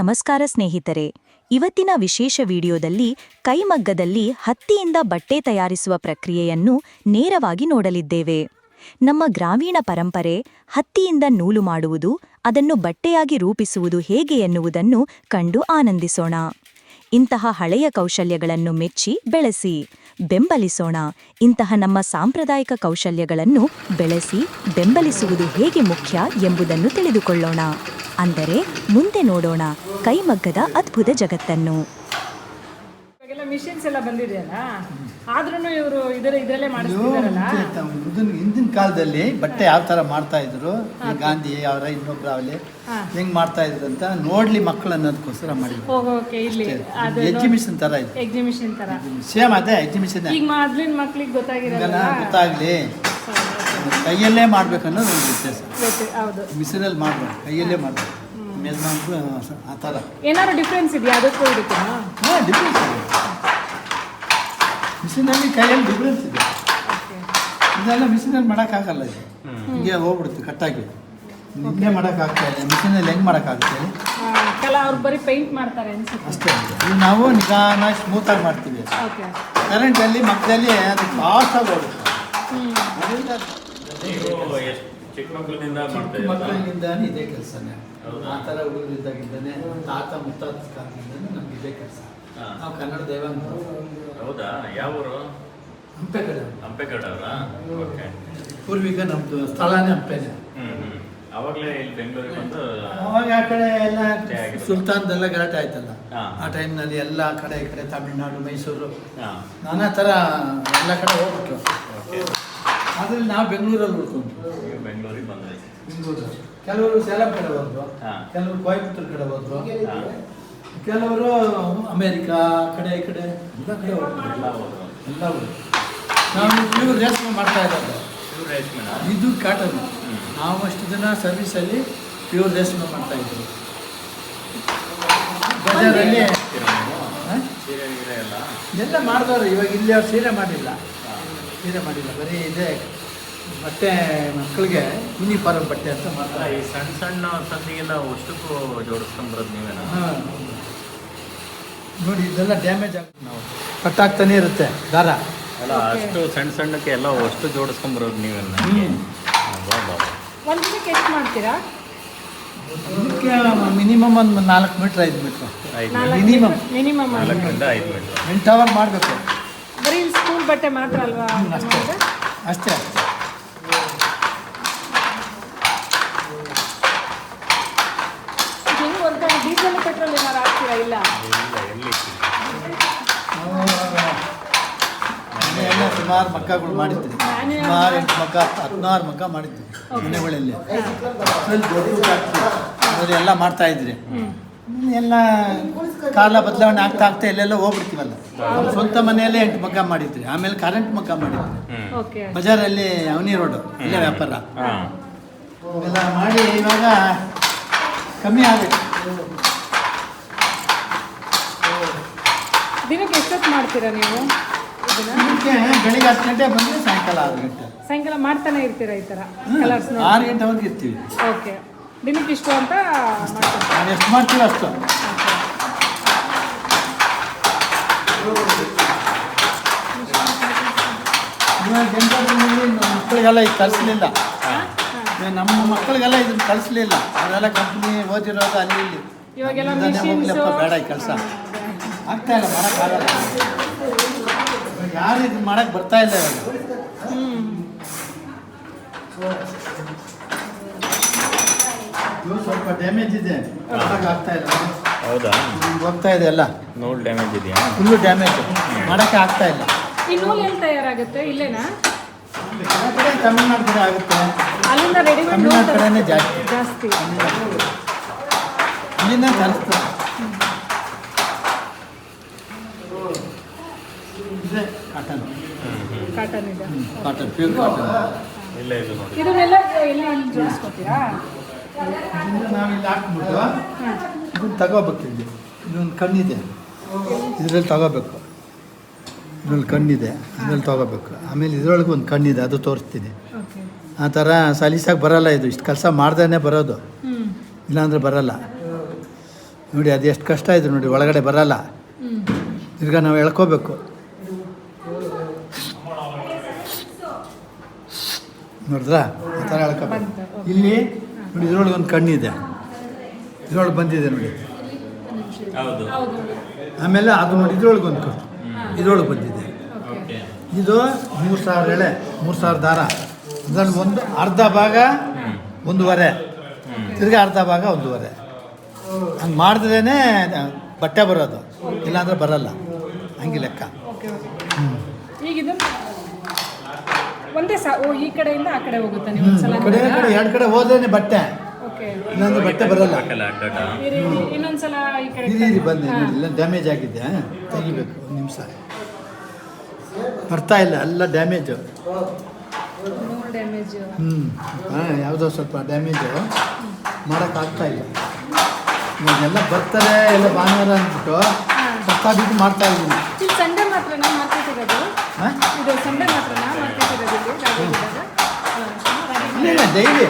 ನಮಸ್ಕಾರ ಸ್ನೇಹಿತರೆ. ಇವತ್ತಿನ ವಿಶೇಷ ವಿಡಿಯೋದಲ್ಲಿ ಕೈಮಗ್ಗದಲ್ಲಿ ಹತ್ತಿಯಿಂದ ಬಟ್ಟೆ ತಯಾರಿಸುವ ಪ್ರಕ್ರಿಯೆಯನ್ನು ನೇರವಾಗಿ ನೋಡಲಿದ್ದೇವೆ. ನಮ್ಮ ಗ್ರಾಮೀಣ ಪರಂಪರೆ ಹತ್ತಿಯಿಂದ ನೂಲು ಮಾಡುವುದು, ಅದನ್ನು ಬಟ್ಟೆಯಾಗಿ ರೂಪಿಸುವುದು ಹೇಗೆ ಎನ್ನುವುದನ್ನು ಕಂಡು ಆನಂದಿಸೋಣ. ಇಂತಹ ಹಳೆಯ ಕೌಶಲ್ಯಗಳನ್ನು ಮೆಚ್ಚಿ ಬೆಳೆಸಿ. ಬೆಂಬಲಿಸೋಣ. ಇಂತಹ ನಮ್ಮ ಸಾಂಪ್ರದಾಯಿಕ ಕೌಶಲ್ಯಗಳನ್ನು ಬೆಳೆಸಿ ಬೆಂಬಲಿಸುವುದು ಹೇಗೆ ಮುಖ್ಯ ಎಂಬುದನ್ನು ತಿಳಿದುಕೊಳ್ಳೋಣ. ಅಂದರೆ ಮುಂದೆ ನೋಡೋಣ ಕೈಮಗ್ಗದ ಅದ್ಭುತ ಜಗತ್ತನ್ನು. ಆದ್ರೂ ಇವರು ಇದರ ಇದರಲ್ಲೇ ಇದು ಮಾಡಿಸ್ತಿದಾರಲ್ಲ ಮುಂಚೆ ಹಿಂದಿನ ಕಾಲದಲ್ಲಿ ಬಟ್ಟೆ ಯಾವ ತರ ಮಾಡ್ತಾ ಇದ್ರು? ಈ ಗಾಂಧಿ ಅವರ ಇನ್ನೊಬ್ರು ಅವಲಿ. ಹೆಂಗ್ ಮಾಡ್ತಾ ಇದ್ರು ಅಂತ ನೋಡ್ಲಿ ಮಕ್ಕಳು ಅನ್ನೋದಕ್ಕೋಸ್ಕರ ಮಾಡಿ ಎಕ್ಸಿಬಿಷನ್ ತರ ಇದೆ. ಎಕ್ಸಿಬಿಷನ್ ತರ. ಸೇಮ್ ಅದೇ ಎಕ್ಸಿಬಿಷನ್ ಈಗ ಮೊದ್ಲಿನ ಮಕ್ಳಿಗೆ ಗೊತ್ತಾಗಿರಲ್ಲ ಗೊತ್ತಾಗ್ಲಿ. ಕೈಯಲ್ಲೇ ಮಾಡ್ಬೇಕನ್ನೋದು ಒಂದು ವ್ಯತ್ಯಾಸ. ಮಿಷಿನ್ ಹೌದು. ಮಿಷಿನಲ್ಲಿ ಮಾಡ್ಬೇಕು ಕೈಯಲ್ಲೇ ಮಾಡ್ಬೇಕು. ಆ ಥರ ಏನಾದ್ರು ಡಿಫ್ರೆನ್ಸ್ ಇದೆಯಾ? ಅದಕ್ಕೂ ಇದಕ್ಕೆ ಹಾಂ ಡಿಫ್ರೆನ್ಸ್ ಇದೆ. ಮಿಷಿನಲ್ಲಿ ಕೈಯಲ್ಲಿ ಡಿಫ್ರೆನ್ಸ್ ಇದೆ ಇದೆಲ್ಲ ಮಿಷಿನಲ್ಲಿ ಮಾಡೋಕ್ಕಾಗಲ್ಲ ಇದು. ಹಿಂಗೆ ಹೋಗ್ಬಿಡುತ್ತೆ ಕಟ್ಟಾಗಿ. ನಿನ್ನೆ ಮಾಡೋಕ್ಕಾಗ್ತಾ ಇದೆ ಮಿಷಿನಲ್ಲಿ ಹೆಂಗೆ ಮಾಡೋಕ್ಕಾಗುತ್ತೆ? ಬರೀ ಪೇಂಟ್ ಮಾಡ್ತಾರೆ ಅನ್ಸುತ್ತೆ. ಅಷ್ಟೇ. ಇದು ನಾವು ನಿಧಾನ ಸ್ಮೂತಾಗಿ ಮಾಡ್ತೀವಿ. ಕರೆಂಟಲ್ಲಿ ಮಕ್ಕಳಲ್ಲಿ ಅದು ಫಾಸ್ಟಾಗಿ ಆಗಿ ಹೋಗುತ್ತೆ? ಮಕ್ಕಳಿಂದಾನೇ ಇದೇ ಕೆಲಸನೇ. ಆ ಥರ ಹುಡುಗರಿದ್ದಾಗಿದ್ದಾನೆ ತಾತ ಮುತ್ತಾತ ಕಾಲದಿಂದನೇ ನಮ್ಗೆ ಇದೇ ಕೆಲಸ. ನಾವು ಕನ್ನಡ ದೇವಾಂಗ. ಹೌದಾ? ಯಾವ ಊರು ಹಂಪೆಗಡ. ಹಂಪೆಗಡ ಅವರಾ? ಓಕೆ. ಪೂರ್ವಿಕ ನಮ್ದು ಸ್ಥಳನೇ ಹಂಪೆನೆ. ಅವಾಗಲೇ ಇಲ್ಲಿ ಬೆಂಗಳೂರಿಗೆ ಬಂದು ಅವಾಗ ಆ ಕಡೆ ಎಲ್ಲ. ಸುಲ್ತಾನ್ದೆಲ್ಲ ಗಲಾಟೆ ಆಯ್ತಲ್ಲ. ಆ ಟೈಮ್ನಲ್ಲಿ ಎಲ್ಲ ಕಡೆ ಈ ಕಡೆ ತಮಿಳ್ನಾಡು ಮೈಸೂರು. ನಾನಾ ಥರ ಎಲ್ಲ ಕಡೆ ಹೋಗ್ಬಿಟ್ಟು. ಅದ್ರಲ್ಲಿ ನಾವು ಬೆಂಗಳೂರಲ್ಲಿ ಉಳ್ಕೊಂಡ್ರು ನೀವು ಬೆಂಗಳೂರಿಗೆ ಬಂದ್ರಿ. ಬೆಂಗಳೂರು. ಕೆಲವರು ಸೇಲಂ ಕಡೆ ಹೋದ್ರು. ಕೆಲವರು ಕೋಯಂಬತ್ತೂರ್ ಕಡೆ ಹೋದ್ರು. ಕೆಲವರು ಅಮೇರಿಕಾ ಕಡೆ ಈ ಕಡೆ ಎಲ್ಲ ಕಡೆ ಎಲ್ಲ ನಾವು ಪ್ಯೂರ್ ರೇಷ್ಮೆ ಮಾಡ್ತಾ ಇದ್ದಾರೆ. ಇದು ಕಾಟನ್. ನಾವು ಅಷ್ಟು ದಿನ ಸರ್ವಿಸಲ್ಲಿ ಪ್ಯೂರ್ ರೇಷ್ಮೆ ಮಾಡ್ತಾ ಇದ್ವಿ. ಬಜಾರಲ್ಲಿ ಎಲ್ಲ? ಮಾಡಿದವರು. ಇವಾಗ ಇಲ್ಲಿ ಅವ್ರು ಸೀರೆ ಮಾಡಿಲ್ಲ. ಸೀರೆ ಮಾಡಿಲ್ಲ. ಬರೀ ಇದೆ ಮತ್ತೆ ಮಕ್ಕಳಿಗೆ ಯೂನಿಫಾರ್ಮ್ ಬಟ್ಟೆ ಅಂತ ಮಾಡ್ತಾರೆ. ಈ ಸಣ್ಣ ಸಣ್ಣ ಸಂದಿಗೆಲ್ಲ ಅಷ್ಟಕ್ಕೂ ಜೋಡಿಸ್ಕೊಂಡ್ಬರೋದು ನೀವೇನ? ಹಾಂ ನೋಡಿ ಇದೆಲ್ಲ ಡ್ಯಾಮೇಜ್ ಆಗುತ್ತೆ ನಾವು ಕಟ್ಟಾಗ್ತಾನೆ ಇರುತ್ತೆ ದಾರ. ಅಲ್ಲ ಅಷ್ಟು ಸಣ್ಣ ಸಣ್ಣಕ್ಕೆ ಎಲ್ಲ ಅಷ್ಟು ಜೋಡಿಸ್ಕೊಂಬರೋದು ನೀವೆಲ್ಲ. ಒಂದು ಒಂದ್ ದಿನಕ್ಕೆ ಎಷ್ಟು ಮಾಡ್ತೀರಾ? ಇದಕ್ಕೆ ಮಿನಿಮಮ್ ಒಂದು ನಾಲ್ಕು ಮೀಟ್ರ್ ಐದು ಮೀಟ್ರ್. ಐದು ಮಿನಿಮಮ್. ಮಿನಿಮಮ್ ನಾಲ್ಕರಿಂದ ಐದು ಮೀಟರ್. ಎಂಟು ಅವರ್ ಮಾಡಬೇಕು. ಬರೀ ಸ್ಕೂಲ್ ಬಟ್ಟೆ ಮಾತ್ರ ಅಲ್ವಾ? ಅಷ್ಟೇ. ಅಷ್ಟೇ. ಡೀಸೆಲ್ ಪೆಟ್ರೋಲ್ ಏನಾರು ಹಾಕ್ತೀರಾ ಇಲ್ಲ? ಎಲ್ಲಿ ಸುಮಾರು ಮಕ್ಕಗಳು ಮಾಡಿದ್ವಿ ನಾನೇ ಸುಮಾರು ಎಂಟು ಮಕ್ಕ ಹದಿನಾರು ಮಕ್ಕ ಮಾಡಿದ್ವಿ ಮನೆಗಳಲ್ಲಿ. ದೊಡ್ಡ. ಅದೆಲ್ಲ ಮಾಡ್ತಾ ಇದ್ರಿ. ಎಲ್ಲ ಕಾಲ ಬದಲಾವಣೆ ಆಗ್ತಾ ಆಗ್ತಾ ಎಲ್ಲೆಲ್ಲ ಹೋಗ್ಬಿಡ್ತೀವಲ್ಲ. ಸ್ವಂತ ಮನೆಯಲ್ಲೇ ಎಂಟು ಮಗ್ಗ ಮಾಡಿದ್ರಿ ಆಮೇಲೆ ಕರೆಂಟ್ ಮಗ್ಗ ಮಾಡಿದ್ರಿ. ಬಜಾರಲ್ಲಿ ಅವನಿ ರೋಡು ಇಲ್ಲೇ ವ್ಯಾಪಾರ. ಎಲ್ಲ ಮಾಡಿ ಇವಾಗ ಕಮ್ಮಿ ಆಗಬೇಕು. ದಿನಕ್ಕೆ ಎಷ್ಟೊತ್ತು ಮಾಡ್ತೀರಾ ನೀವು? ಬೆಳಿಗ್ಗೆ ಹತ್ತು ಗಂಟೆ ಬಂದರೆ ಸಾಯಂಕಾಲ ಆರು ಗಂಟೆ. ಸಾಯಂಕಾಲ ಮಾಡ್ತಾನೆ ಇರ್ತೀರಾ ಈ ಥರ ಕಲರ್ಸ್ ಆರು ಗಂಟೆವರೆಗೆ ಇರ್ತೀವಿ. ಓಕೆ. ದಿನಕ್ಕೆ ಇಷ್ಟು ಅಂತ ನಾನು ಎಷ್ಟು ಮಾಡ್ತೀವಿ ಅಷ್ಟು. ಮಕ್ಕಳಿಗೆಲ್ಲ ಈಗ ಕಲಿಸ್ಲಿಲ್ಲ ನಮ್ಮ ಮಕ್ಕಳಿಗೆಲ್ಲ ಇದನ್ನು ಕಳಿಸ್ಲಿಲ್ಲ. ಅವರೆಲ್ಲ ಕಂಪ್ನಿ ಓದಿರೋದು ಅಲ್ಲಿ ಇಲ್ಲಿ. ಇವಾಗೆಲ್ಲ ಹೋಗ್ಲಪ್ಪ ಬೇಡ ಈ ಕೆಲಸ. ಆಗ್ತಾ ಇಲ್ಲ ಮಾಡೋಕ್ಕಾಗಲ್ಲ ಯಾರು ಇದನ್ನ ಮಾಡಕ್ಕೆ ಬರ್ತಾ ಇಲ್ಲ ಇವಾಗ. ಇದು ಸ್ವಲ್ಪ ಡ್ಯಾಮೇಜ್ ಇದೆ. ಆಗ್ತಾ ಇಲ್ಲ. ಹೌದಾ? ನಿಮ್ಗೆ ಹೋಗ್ತಾ ಇದೆ ಅಲ್ಲ ನೂಲ್ ಡ್ಯಾಮೇಜ್ ಇದೆಯಾ? ಫುಲ್ಲು ಡ್ಯಾಮೇಜ್ ಮಾಡೋಕ್ಕೆ ಆಗ್ತಾ ಇಲ್ಲ. ಈ ನೂಲು ಎಲ್ಲಿ ತಯಾರಾಗುತ್ತೆ? ಇಲ್ಲೇನಾ? ಕಡೆ ತಮಿಳ್ನಾಡು ಕಡೆ ಆಗುತ್ತೆ. ಅಲ್ಲಿಂದ ರೆಡಿಮೇಡ್ ತಮಿಳ್ನಾಡು ಕಡೆನೇ ಜಾಸ್ತಿ. ಜಾಸ್ತಿ. ಅಲ್ಲಿಂದ ತರಿಸ್ತಾರೆ ಇದೆ ಕಾಟನ್ ಕಾಟನ್ ಇದೆ. ಕಾಟನ್ ಪ್ಯೂರ್ ಕಾಟನ್ ಇಲ್ಲ ಇದು ನೋಡಿ. ಇದನ್ನೆಲ್ಲ ಎಲ್ಲಿ ಜೋಡಿಸ್ಕೊತೀರಾ? ಇದನ್ನ ನಾವು ಇಲ್ಲಿ ಹಾಕ್ಬಿಟ್ಟು ಇದನ್ನ ತಗೋಬೇಕು ಇಲ್ಲಿ ಇದೊಂದು ಕಣ್ಣಿದೆ. ಇದರಲ್ಲಿ ತಗೋಬೇಕು. ಇದ್ರಲ್ಲಿ ಕಣ್ಣಿದೆ. ಅದ್ರಲ್ಲಿ ತಗೋಬೇಕು. ಆಮೇಲೆ ಇದರೊಳಗೆ ಒಂದು ಕಣ್ಣಿದೆ ಅದು ತೋರಿಸ್ತೀನಿ. ಓಕೆ. ಆ ಥರ ಸಲೀಸಾಗಿ ಬರಲ್ಲ ಇದು. ಇಷ್ಟು ಕೆಲಸ ಮಾಡ್ದೇ ಬರೋದು. ಇಲ್ಲಾಂದ್ರೆ ಬರಲ್ಲ. ನೋಡಿ ಅದು ಎಷ್ಟು ಕಷ್ಟ ಇದೆ ನೋಡಿ ಒಳಗಡೆ ಬರಲ್ಲ. ತಿರ್ಗಾ ನಾವು ಎಳ್ಕೋಬೇಕು. ನೋಡಿದ್ರಾ? ಆ ಥರ ಎಳ್ಕೋಬೇಕು. ಇಲ್ಲಿ ನೋಡಿ ಇದ್ರೊಳಗೆ ಒಂದು ಕಣ್ಣಿದೆ. ಇದ್ರೊಳಗೆ ಬಂದಿದೆ ನೋಡಿ. ಹೌದು. ಹೌದು. ಆಮೇಲೆ ಅದು ನೋಡಿ ಇದ್ರೊಳಗೆ ಒಂದು ಕಣ್ಣು. ಇದ್ರೊಳಗೆ ಬಂದಿದೆ. ಓಕೆ ಇದು ಮೂರು ಸಾವಿರ ಎಳೆ ಮೂರು ಸಾವಿರ ದಾರ. ಅದರಲ್ಲಿ ಒಂದು ಅರ್ಧ ಭಾಗ ಒಂದೂವರೆ ತಿರ್ಗಿ ಅರ್ಧ ಭಾಗ ಒಂದೂವರೆ ಹಂಗೆ ಮಾಡಿದ್ರೇ ಬಟ್ಟೆ ಬರೋದು ಇಲ್ಲಾಂದ್ರೆ ಬರಲ್ಲ. ಹಂಗೆ ಲೆಕ್ಕ. ಓಕೆ ಓಕೆ ಈಗ ಇದು ಒಂದೇ ಸಾ ಓ ಈ ಕಡೆಯಿಂದ ಆ ಕಡೆ ಹೋಗುತ್ತೆ ನೀವು ಒಂದ್ಸಲ? ಕಡೆ ಕಡೆ ಎರಡು ಕಡೆ ಹೋದ್ರೇನೆ ಬಟ್ಟೆ. ಓಕೆ ಇಲ್ಲಾಂದ್ರೆ ಬಟ್ಟೆ ಬರಲ್ಲ. ಇನ್ನೊಂದ್ಸಲ ಈ ಕಡೆ ಈ ಬಂದೆ ನೋಡಿ ಇಲ್ಲ ಡ್ಯಾಮೇಜ್ ಆಗಿದೆ ತೆಗಿಬೇಕು ಒಂದು ನಿಮಿಷ. ಬರ್ತಾ ಇಲ್ಲ ಎಲ್ಲ ಡ್ಯಾಮೇಜು ಹ್ಞೂ ಹಾಂ ಯಾವುದೋ ಸ್ವಲ್ಪ ಡ್ಯಾಮೇಜು ಮಾಡೋಕ್ಕಾಗ್ತಾ ಇಲ್ಲ. ಎಲ್ಲ ಬರ್ತಾರೆ ಎಲ್ಲ ಭಾನುವಾರ ಅಂದ್ಬಿಟ್ಟು ಕಷ್ಟಬಿಟ್ಟು ಮಾಡ್ತಾ ಇದ್ದೀನಿ. ಇಲ್ಲಿ ಸಂಡೆ ಮಾತ್ರನಾ ಮಾರ್ಕೆಟ್ ಇರೋದು ಹಾಂ? ಇದು ಸಂಡೆ ಮಾತ್ರನಾ ಮಾರ್ಕೆಟ್ ಇರೋದು ಇಲ್ಲಿ? ರಾಗಿ ಇಲ್ಲ ಡೈಲಿ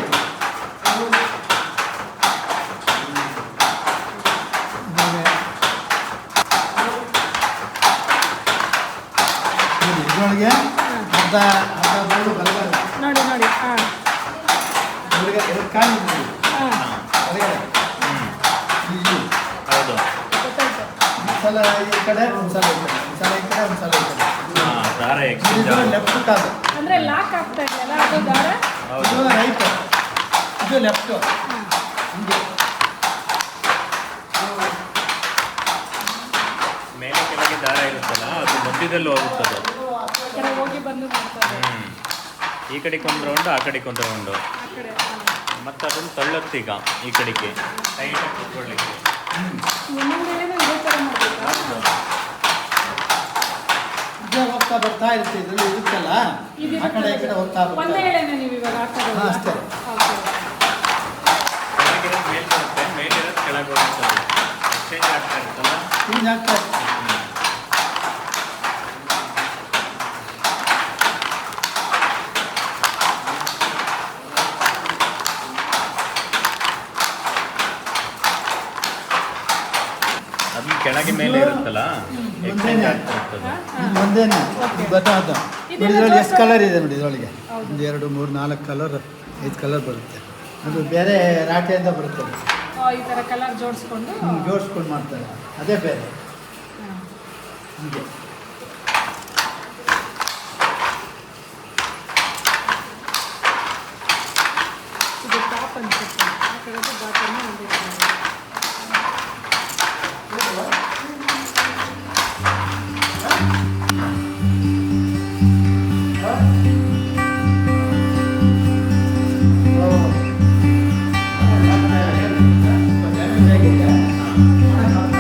ಇದರೊಳಗೆ ಅರ್ಧ ಅರ್ಧ ನೋಡಿ ಹಾಂ. ಎರಡು ಹಾಂ. ಇಲ್ಲಿ. ಹೌದು. ಒಂದ್ಸಲ ಈ ಕಡೆ ಒಂದ್ಸಲ ಈ ಕಡೆ. ಒಂದ್ಸಲ ಈ ಕಡೆ ಒಂದ್ಸಲ ಈ ಕಡೆ. ಹಾಂ ದಾರ ಎಕ್ಸ್ಚೇಂಜ್ ಲೆಫ್ಟ್ ಅಂದರೆ ಲಾಕ್ ಆಗ್ತಾ ಇದೆಯಲ್ಲ ಅದು ದಾರ? ಇದು ರೈಟ್ ಇದು ಲೆಫ್ಟ್ ಹಿಂಗೆ. ಮೇಲೆ ಕೆಳಗೆ ದಾರ ಇರುತ್ತಲ್ಲ ಅದು ಮಧ್ಯದಲ್ಲೂ ಹೋಗುತ್ತದೆ. ಕಡೆ ಹೋಗಿ ಬಂದು ಮಾಡ್ತಾರೆ ಈ ಕಡೆಗೆ ಒಂದು ರೌಂಡು ಆ ಕಡೆಗೆ ಒಂದು ರೌಂಡು ಆ ಕಡೆ ಮತ್ತೆ ಅದನ್ನು ತಳ್ಳತ್ತೀಗ ಈ ಕಡೆಗೆ. ಟೈಟಾಗಿ ಕೂತ್ಕೊಳ್ಳಿಕ್ಕೆ. ಮುಂದೆನೂ ಇದೇ ಥರ ಮಾಡಬೇಕಾ? ಇದೇ ಹೋಗ್ತಾ ಬರ್ತಾ ಇರುತ್ತೆ ಇದರಲ್ಲಿ ಇರುತ್ತಲ್ಲ? ಆ ಕಡೆ ಈ ಕಡೆ ಹೋಗ್ತಾ ಒಂದೇ ಬರ್ತಾ ಎಳೆನ ನೀವು ಇವಾಗ ಹಾಕ್ತಾ ಹಾ, ಅಷ್ಟೇ. ಕೆಳಗಿರೋದು ಮೇಲೆ ಬರುತ್ತೆ ಮೇಲಿರೋದು ಕೆಳಗೆ ಎಕ್ಸ್ಚೇಂಜ್ ಆಗ್ತಾ ಇರುತ್ತಲ್ಲ? ಹಿಂಗೆ ಆಗ್ತಾ ಇರುತ್ತೆ. ಅದನ್ನ ಕೆಳಗೆ ಮೇಲೆ ಇರುತ್ತಲ್ಲ? ಎಕ್ಸ್ಚೇಂಜ್ ಆಗ್ತಾ ಇರ್ತದೆ. ಇದು ಒಂದೇನೆ ಬಟಾಟ ಇದರಲ್ಲಿ ಎಷ್ಟು ಕಲರ್ ಇದೆ ನೋಡಿ ಇದರೊಳಗೆ. ಒಂದು ಎರಡು ಮೂರು ನಾಲ್ಕು ಕಲರ್ ಐದು ಕಲರ್ ಬರುತ್ತೆ. ಅದು ಬೇರೆ ರಾಟೆಯಿಂದ ಬರುತ್ತೆ ಈ ಥರ ಕಲರ್ ಜೋಡಿಸ್ಕೊಂಡು? ಜೋಡಿಸ್ಕೊಂಡು ಮಾಡ್ತಾರೆ. ಅದೇ ಬೇರೆ. ಹೀಗೆ. ಇದು ಟಾಪ್ ಅನ್ಸುತ್ತೆ. ಆ ಕಡೆದು นะครับ